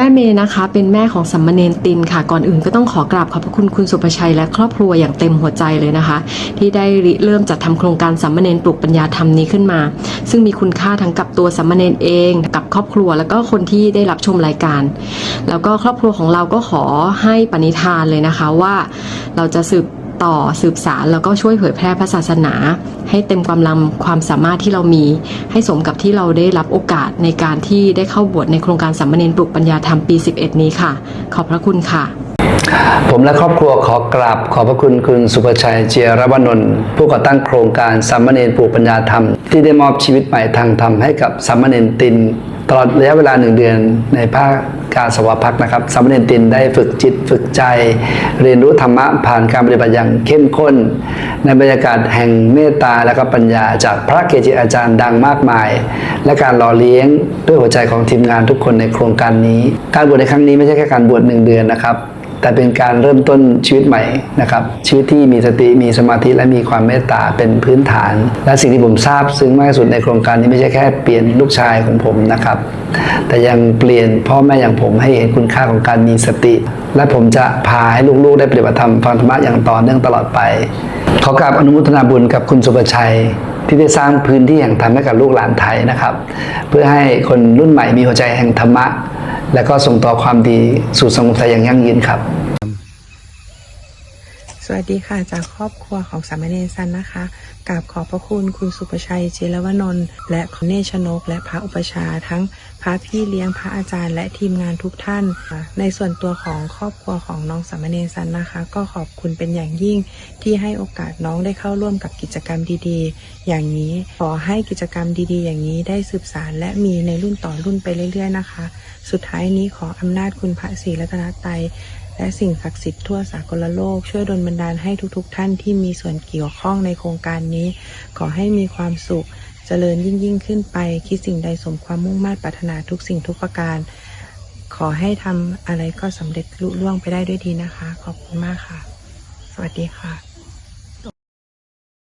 แม่เมย์นะคะ เป็นแม่ของสัมมเนนตินค่ะ ก่อนอื่นก็ต้องขอกราบขอบพระคุณคุณสุประชัยและครอบครัวอย่างเต็มหัวใจเลยนะคะ ที่ได้ริเริ่มจัดทำโครงการสัมมเนนปลูกปัญญาธรรมนี้ขึ้นมา ซึ่งมีคุณค่าทั้งกับตัวสัมมเนนเองกับครอบครัวแล้วก็คนที่ได้รับชมรายการ แล้วก็ครอบครัวของเราก็ขอให้ปณิธานเลยนะคะว่า เราจะสืบ ต่อสืบสารแล้วก็ช่วยเผยแพร่พระศาสนา ให้เต็มความลำความสามารถที่เรามี ให้สมกับที่เราได้รับโอกาสในการที่ได้เข้าบวชในโครงการสัมมเนนปลุกปัญญาธรรมปี 11 นี้ค่ะ ขอบพระคุณค่ะ ผมและครอบครัวขอกราบขอบพระคุณคุณสุภชัยเจียรวนนท์ผู้ก่อตั้งโครงการสามเณรปลูกปัญญาธรรม ที่ได้มอบชีวิตใหม่ทางธรรมให้กับสามเณรติน ตลอดระยะเวลาหนึ่งเดือนในภาค กาสวพักนะครับสามเณรตินได้ฝึกจิตฝึกใจ เรียนรู้ธรรมะผ่านการปฏิบัติอย่างเข้มข้น ในบรรยากาศแห่งเมตตาและก็ปัญญาจากพระเกจิอาจารย์ดังมากมาย และการหล่อเลี้ยงด้วยหัวใจของทีมงานทุกคนในโครงการนี้ การบวชในครั้งนี้ไม่ใช่แค่การบวชหนึ่งเดือนนะครับ แต่เป็นการเริ่มต้นชีวิตใหม่นะครับชีวิตที่มีสติมีสมาธิและมีความเมตตาเป็นพื้นฐาน และสิ่งที่ผมทราบซึ้งมากที่สุดในโครงการนี้ไม่ใช่แค่เปลี่ยนลูกชายของผมนะครับ แต่ยังเปลี่ยนพ่อแม่อย่างผมให้เห็นคุณค่าของการมีสติ และผมจะพาให้ลูกๆ ได้ปฏิบัติธรรมฟังธรรมะอย่างต่อเนื่องตลอดไป ขอกราบอนุโมทนาบุญกับคุณสุประชัยที่ได้สร้างพื้นที่แห่งธรรมให้กับลูกหลานไทยนะครับ เพื่อให้คนรุ่นใหม่มีหัวใจแห่งธรรมะ และก็ส่งต่อความดีสู่สังคมไทยอย่างยั่งยืนครับ สวัสดีค่ะจากครอบครัวของสามเณรซันนะคะกราบขอบพระคุณคุณสุประชัยเจรวนนท์และคุณเนชนก และพระอุปชาทั้งพระพี่เลี้ยงพระอาจารย์ และทีมงานทุกท่าน ในส่วนตัวของครอบครัวของน้องสามเณรซันนะคะ ก็ขอบคุณเป็นอย่างยิ่งที่ให้โอกาสน้องได้เข้าร่วมกับกิจกรรมดีๆ อย่างนี้ขอให้กิจกรรมดีๆ อย่างนี้ได้สืบสารและมีในรุ่นต่อรุ่นไปเรื่อย ๆ นะคะ สุดท้ายนี้ขออำนาจคุณพระศรีรัตนตรัย และสิ่งศักดิ์สิทธิ์ทั่วสากลโลก ช่วยดลบันดาลให้ทุกๆท่านที่มีส่วนเกี่ยวข้องในโครงการนี้ ขอให้มีความสุขเจริญยิ่งยิ่งๆขึ้นไป คิดสิ่งใดสมความมุ่งมา่ปรารถนาทุกสิ่งทุกประการ ขอให้ทำอะไรก็สำเร็จลุล่วงไปได้ด้วยดีนะคะ ขอบคุณมากค่ะ สวัสดีค่ะ